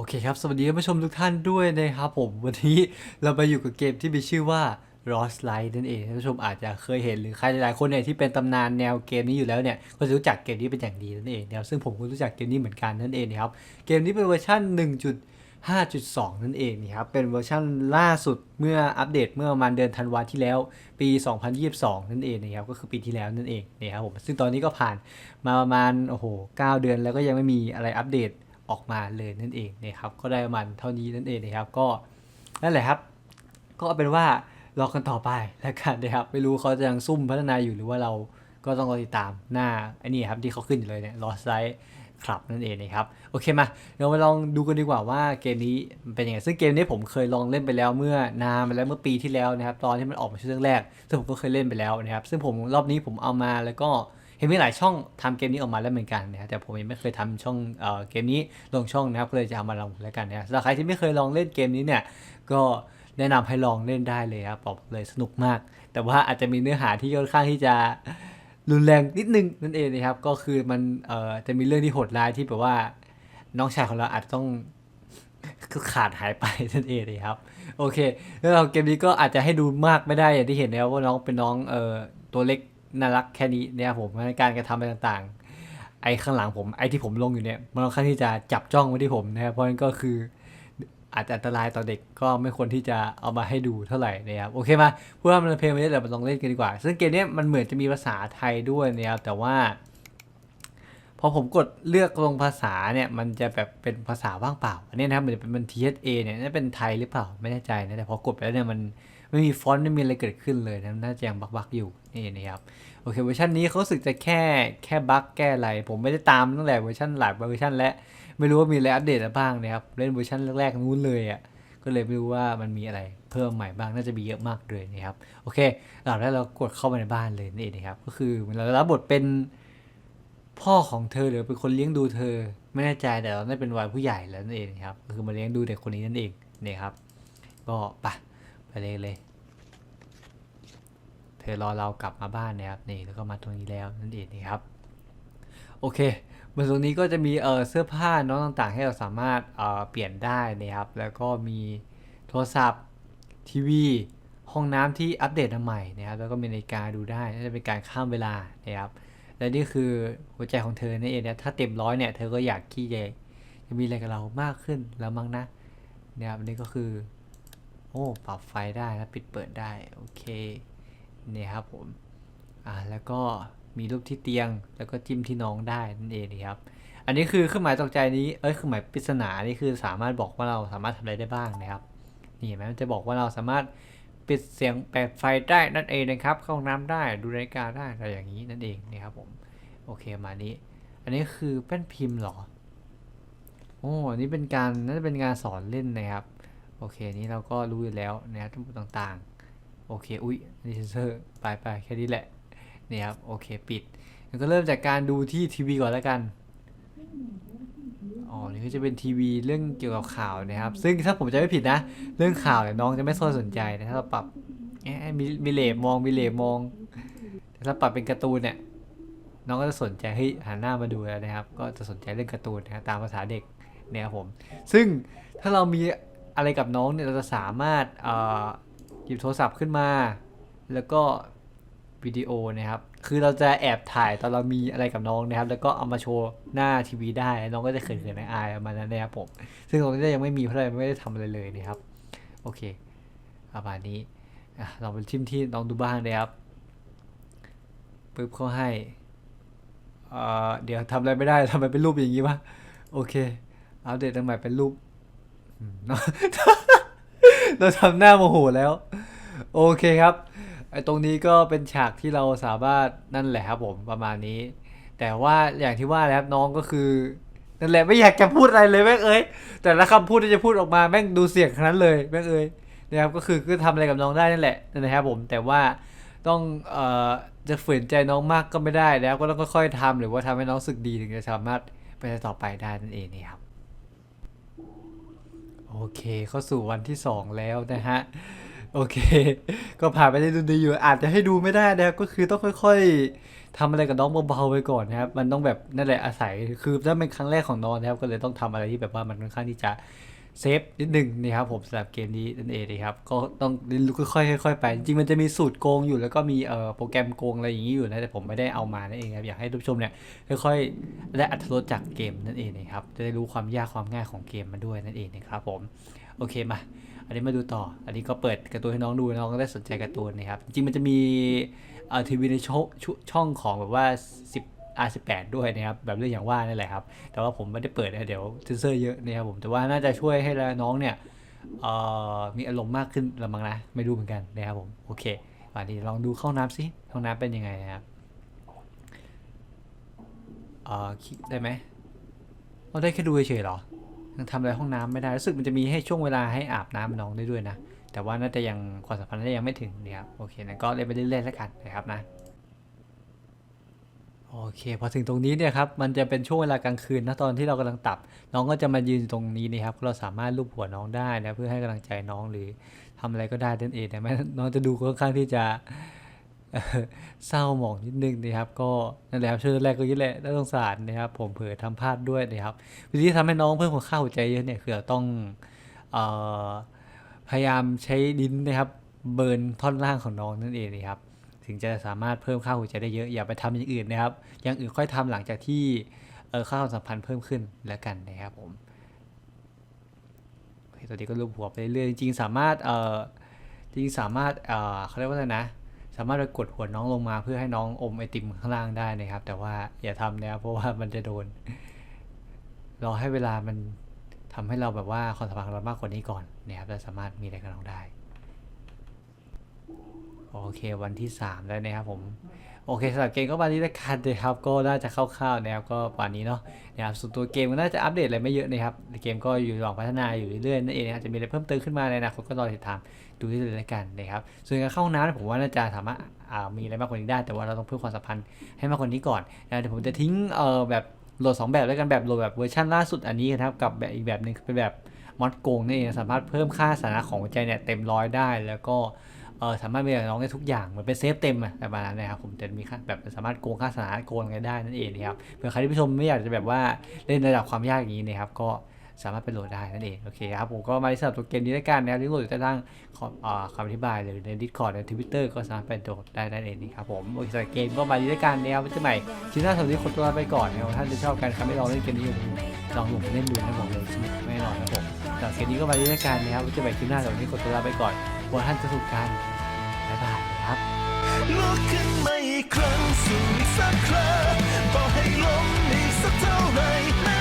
โอเคครับ สวัสดีท่านผู้ชมทุกท่านด้วยนะครับผม วันนี้เราไปอยู่กับเกมที่มีชื่อว่า Lost Light นั่นเองท่านผู้ชมอาจจะเคยเห็นหรือใครหลายๆคนเนี่ยที่เป็นตำนานแนวเกมนี้อยู่แล้วเนี่ยก็จะรู้จักเกมนี้เป็นอย่างดีนั่นเองนะครับซึ่งผมก็รู้จักเกมนี้เหมือนกันนั่นเองนะครับเกมนี้เป็นเวอร์ชัน1.5.2 นั่นเองนะครับเป็นเวอร์ชันล่าสุดเมื่ออัปเดตเมื่อประมาณเดือนธันวาที่แล้ว ปี 2022 นั่นเองนะครับก็คือปีที่แล้วนั่นเองนะครับผมซึ่งตอนนี้ก็ผ่านมาประมาณโอ้โห9เดือนแล้วก็ยังไม่มีอะไรอัปเดต ออกมาเลยนั่นเองนะครับ ก็ได้มันเท่านี้นั่นเองนะครับ ก็นั่นแหละครับ ก็เป็นว่ารอกันต่อไปแล้วกันนะครับ ไม่รู้เขาจะยังซุ่มพัฒนาอยู่หรือว่าเราก็ต้องรอติดตามหน้าไอ้นี่ครับที่เขาขึ้นอยู่เลยเนี่ยลอสไซต์ครับนั่นเองนะครับ โอเคมาเรามาลองดูกันดีกว่าว่าเกมนี้เป็นยังไงซึ่งเกมนี้ผมเคยลองเล่นไปแล้วเมื่อนานมาแล้วเมื่อปีที่แล้วนะครับ ตอนที่มันออกมาช่วงแรกซึ่งผมก็เคยเล่นไปแล้วนะครับ ซึ่งผมรอบนี้ผมเอามาแล้วก็ เห็นมีหลายช่องทำเกมนี้ออกมาแล้วเหมือนกันนะครับแต่ผมยังไม่เคยทำช่องเอ่อเกมนี้ลงช่องนะครับก็เลยจะเอามาลองแล้วกันนะครับสำหรับใครที่ไม่เคยลองเล่นเกมนี้เนี่ยก็แนะนำให้ลองเล่นได้เลยครับบอกเลยสนุกมาก แต่ว่าอาจจะมีเนื้อหาที่ค่อนข้างที่จะรุนแรงนิดนึงนั่นเองนะครับก็คือมันเอ่อจะมีเรื่องที่โหดร้ายที่แบบว่าน้องชายของเราอาจจะต้องคือขาดหายไปนั่นเองเลยครับ โอเค แล้วเราเกมนี้ก็อาจจะให้ดูมากไม่ได้อย่างที่เห็นนะครับว่าน้องเป็นน้องเอ่อตัวเล็ก น่ารักแค่นี้เนี่ยผมในการกระทำอะไรต่างๆ ไอ้ข้างหลังผมไอ้ที่ผมลงอยู่เนี่ยมันค่อนข้างที่จะจับจ้องไว้ที่ผมนะครับเพราะนั้นก็คืออาจจะอันตรายต่อเด็กก็ไม่ควรที่จะเอามาให้ดูเท่าไหร่นะครับโอเคมาเพื่อมันเพลงไปได้เดี๋ยวมาลองเล่นกันดีกว่า ซึ่งเกมนี้มันเหมือนจะมีภาษาไทยด้วยนะครับแต่ว่า พอผมกดเลือกลงภาษาเนี่ยมันจะแบบเป็นภาษาว่างเปล่า อันนี้นะครับมันจะเป็นมัน TSA เนี่ยน่าเป็นไทยหรือเปล่าไม่แน่ใจนะแต่พอกดไปแล้วเนี่ยมัน ไม่มีฟอนต์ไม่มีอะไรเกิดขึ้นเลยนะน่าจะยังบักๆอยู่นี่นะครับโอเคเวอร์ชันนี้เขาสึกจะแค่แค่บั๊กแก้อะไรผมไม่ได้ตามตั้งแต่เวอร์ชันหลายเวอร์ชันและไม่รู้ว่ามีอะไรอัปเดตอะไรบ้างนะครับเล่นเวอร์ชันแรกๆนู้นเลยอะก็เลยไม่รู้ว่ามันมีอะไรเพิ่มใหม่บ้างน่าจะมีเยอะมากเลยนะครับโอเคหลังจากนั้นเรากดเข้ามาในบ้านเลยนี่เองนะครับก็คือเรารับบทเป็นพ่อของเธอหรือเป็นคนเลี้ยงดูเธอไม่แน่ใจแต่เราได้เป็นวัยผู้ใหญ่แล้วนั่นเองครับคือมาเลี้ยงดูเด็กคนนี้นั่นเองนี่ครับก็ไป ไปเลยเลย เธอรอเรากลับมาบ้านนะครับนี่แล้วก็มาตรงนี้แล้วนั่นเองนะครับ โอเคมาตรงนี้ก็จะมีเออเสื้อผ้าน้องต่างๆ ให้เราสามารถเออเปลี่ยนได้นะครับ แล้วก็มีโทรศัพท์ทีวี ห้องน้ำที่อัปเดตมาใหม่นะครับ แล้วก็มีนาฬิกาดูได้น่าจะเป็นการข้ามเวลานะครับ และนี่คือหัวใจของเธอนี่นเองนะถ้าเต็มร้อยเนี่ยเธอก็อยากขี้เยจะมีอะไรกับเรามากขึ้นแล้วมั้งนะนี่ยครับนนี้ก็คือ โอ้ปรับไฟได้นะปิดเปิดได้ โอเคเนี่ยครับผมอ่าแล้วก็มีรูปที่เตียงแล้วก็จิ้มที่น้องได้นั่นเองนะครับ อันนี้คือเครื่องหมายตกใจนี้เอ้ยเครื่องหมายปริศนานี่คือสามารถบอกว่าเราสามารถทำอะไรได้บ้างนะครับนี่เห็นไหมมันจะบอกว่าเราสามารถปิดเสียงแปดไฟได้นั่นเองนะครับ เข้าห้องน้ำได้ดูนาฬิกาได้อะไรอย่างนี้นั่นเองนะครับผมโอเคมานี้ อันนี้คือแป้นพิมพ์หรอโอ้อันนี้เป็นการน่าจะเป็นการสอนเล่นนะครับ โอเคนี้เราก็รู้อยู่แล้วนะครับทั้งหมดต่างๆ โอเค อุ้ยนี่เซนเซอร์ไปไปแค่นี้แหละนี่ครับ โอเค ปิดแล้วก็เริ่มจากการดูที่ทีวีก่อนแล้วกัน อ๋อ นี่ก็จะเป็นทีวีเรื่องเกี่ยวกับข่าวนะครับ ซึ่งถ้าผมจะไม่ผิดนะ เรื่องข่าวเนี่ยน้องจะไม่สนใจนะ ถ้าเราปรับแอมีมีเหลบมองมีเหลบมอง แต่ถ้าปรับเป็นการ์ตูนเนี่ย น้องก็จะสนใจเฮ้ยหันหน้ามาดูแล้วนะครับ ก็จะสนใจเรื่องการ์ตูนนะตามภาษาเด็กเนี่ยครับผม ซึ่งถ้าเรามี อะไรกับน้องเนี่ยเราจะสามารถหยิบโทรศัพท์ขึ้นมา แล้วก็วิดีโอนะครับ คือเราจะแอบถ่ายตอนเรามีอะไรกับน้องนะครับ แล้วก็เอามาโชว์หน้าทีวีได้น้องก็จะเขินๆอายประมาณนั้นนะครับผม ซึ่งตรงนี้ยังไม่มีเพราะเราไม่ได้ทำอะไรเลยนะครับ โอเคประมาณนี้อะเราไปทิมที่น้องดูบ้างเลยครับปึ๊บเขาให้เอ่อเดี๋ยวทำอะไรไม่ได้ทำไมเป็นรูปอย่างนี้วะโอเคอัปเดตตั้งใหม่เป็นรูป เราทำหน้าโมโหแล้ว โอเคครับไอ้ตรงนี้ก็เป็นฉากที่เราสามารถนั่นแหละครับผมประมาณนี้ แต่ว่าอย่างที่ว่าแล้วน้องก็คือนั่นแหละไม่อยากจะพูดอะไรเลยแม่งเอ้ยแต่ละคำพูดที่จะพูดออกมาแม่งดูเสียงขนาดเลยแม่งเอ้ยนะครับก็คือก็ทำอะไรกับน้องได้นั่นแหละนะครับผมแต่ว่าต้องเอ่อจะฝืนใจน้องมากก็ไม่ได้แล้วก็ต้องค่อยๆทำหรือว่าทำให้น้องรู้สึกดีถึงจะสามารถไปต่อไปได้นั่นเองนี่ครับ โอเคเข้าสู่วันที่ 2 แล้วนะฮะ โอเค ก็ผ่านไปได้ดูดีอยู่ อาจจะให้ดูไม่ได้นะครับ ก็คือต้องค่อยๆทำอะไรกับน้องเบาๆไปก่อนนะครับ มันต้องแบบนั่นแหละอาศัย คือถ้าเป็นครั้งแรกของน้องนะครับ ก็เลยต้องทำอะไรที่แบบว่ามันค่อนข้างที่จะ เซฟนิดหนึ่งนะครับผมสำหรับเกมนี้นั่นเองนะครับก็ต้องเรียนรู้ค่อยๆค่อยๆไป จริงๆมันจะมีสูตรโกงอยู่ แล้วก็มีเอ่อโปรแกรมโกงอะไรอย่างนี้อยู่นะแต่ผมไม่ได้เอามานั่นเองครับอยากให้ทุกชมเนี่ยค่อยๆได้อัตรสจากเกมนั่นเองนะครับจะได้รู้ความยากความง่ายของเกมมันด้วยนั่นเองนะครับผมโอเคมา อันนี้มาดูต่อ อันนี้ก็เปิดการ์ตูนให้น้องดูน้องก็ได้สนใจการ์ตูนนะครับจริงๆมันจะมีเอ่อทีวีในช่องช่องของแบบว่า 10 R18 ด้วยนะครับแบบเรื่องอย่างว่านั่นแหละครับ แต่ว่าผมไม่ได้เปิดนะเดี๋ยวเซนเซอร์เยอะนะครับผมแต่ว่าน่าจะช่วยให้น้องเนี่ยมีอารมณ์มากขึ้นละมั้งนะไม่รู้เหมือนกันนะครับผมโอเควันนี้ลองดูเข้าน้ำสิห้องน้ำเป็นยังไงนะครับเออคลิกได้ไหมเอาได้แค่ดูเฉยๆเหรอยังทำอะไรห้องน้ำไม่ได้รู้สึกมันจะมีให้ช่วงเวลาให้อาบน้ำน้องได้ด้วยนะ แต่ว่าน่าจะยังความสัมพันธ์น่าจะยังไม่ถึงนะครับโอเคนะก็เล่นไปเรื่อยๆแล้วกันนะครับนะ เค พอถึงตรงนี้เนี่ยครับมันจะเป็นช่วงเวลากลางคืนนะตอนที่เรากำลังตับ น้องก็จะมายืนตรงนี้นะครับ เราสามารถลูบหัวน้องได้นะเพื่อให้กำลังใจน้องหรือทำอะไรก็ได้นั่นเองแต่แม้น้องจะดูค่อนข้างที่จะเศร้าหมองนิดนึงนะครับก็นั่นแหละครับช่วงแรกก็ยิ่งแหละน่าสงสารนะครับ ผมเผลอทำพลาดด้วยนะครับวิธีที่ทำให้น้องเพิ่มความค่าหัวใจเยอะเนี่ยคือเราต้องอพยายามใช้ลิ้นนะครับ เบิร์นท่อนล่างของน้องนั่นเองนะครับ ถึงจะสามารถเพิ่มค่าหัวใจได้เยอะอย่าไปทำอย่างอื่นนะครับ อย่างอื่นค่อยทำหลังจากที่เออค่าความสัมพันธ์เพิ่มขึ้นแล้วกันนะครับผมตอนนี้ก็รูปหัวไปเรื่อยจริงสามารถเออจริงสามารถเออเขาเรียกว่าอะไรนะ สามารถไปกดหัวน้องลงมาเพื่อให้น้องอมไอติมข้างล่างได้นะครับ แต่ว่าอย่าทำนะเพราะว่ามันจะโดนรอให้เวลามันทำให้เราแบบว่าความสัมพันธ์เรามากกว่านี้ก่อนนะครับแล้วสามารถมีอะไรกับน้องได้ โอเควันที่ 3 แล้วนะครับผมโอเคสำหรับเกมก็วันนี้ล้วกันนะครับก็น่าจะคร่าวๆนะครับก็วันนี้เนาะนะครับส่วนตัวเกมก็น่าจะอัปเดตอะไรไม่เยอะนะครับเกมก็อยู่ระหว่างพัฒนาอยู่เรื่อยๆนั่นเองนะครับจะมีอะไรเพิ่มเติมขึ้นมาในอนาคตก็รอติดตามดูได้เลยล้วกันนะครับส่วนการเข้าห้องน้ำผมว่าน่าจะสามารถมีอะไรมากกว่านี้ได้ แต่ว่าเราต้องเพิ่มความสัมพันธ์ให้มากกว่านี้ก่อนนะเดี๋ยวผมจะทิ้งเอ่อแบบโหลดสองแบบแล้วกันแบบโหลดแบบเวอร์ชันล่าสุดอันนี้นะครับกับแบบอีกแบบหนึงเป็นแบบมอดโกงนี่นเองสามารถเพิ่มค่าสถานะของหัวใจเนี่ยเต็มร้อยได้แล้วก็ เออสามารถมีกับน้องได้ทุกอย่างเหมือนเป็นเซฟเต็มอะประมาณนั้นนะครับผมจะมีค่าแบบสามารถโกงค่าสถานะโกงอะไรได้นั่นเองนะครับเผื่อใครที่ผู้ชมไม่อยากจะแบบว่าเล่นระดับความยากอย่างนี้นะครับก็สามารถไปโหลดได้นั่นเองโอเคครับผมก็มาที่สำหรับตัวเกมนี้แล้วกันนะครับลิงก์โหลดอยู่ใต้ล่างขอบอ่าคำอธิบายหรือใน Discord ใน Twitter ก็สามารถไปโหลดได้นั่นเองนะครับผมโอเคสำหรับเกมก็มาที่แล้วกันนะครับไว้เจอใหม่ชิ้นหน้าสำหรับที่คนตัวลาไปก่อนนะครับท่านจะชอบกันครับไม่ลองเล่นเกมนี้อยู่ลองลงเล่นดูนะบอกเลยสนุกแน่นอนนะผมสำหรับเกมนี้ก็มาที่แล้วกันนะครับไว้เจอใหม่ชิ้นหน้าสำหรับที่คนตัวลาไปก่อน หวังท่านจะสุขกันบ๊ายบายครับลุกขึ้นมาอีกครั้งสูงสักครั้งต่อให้ล้มอีกสักเท่าไหร่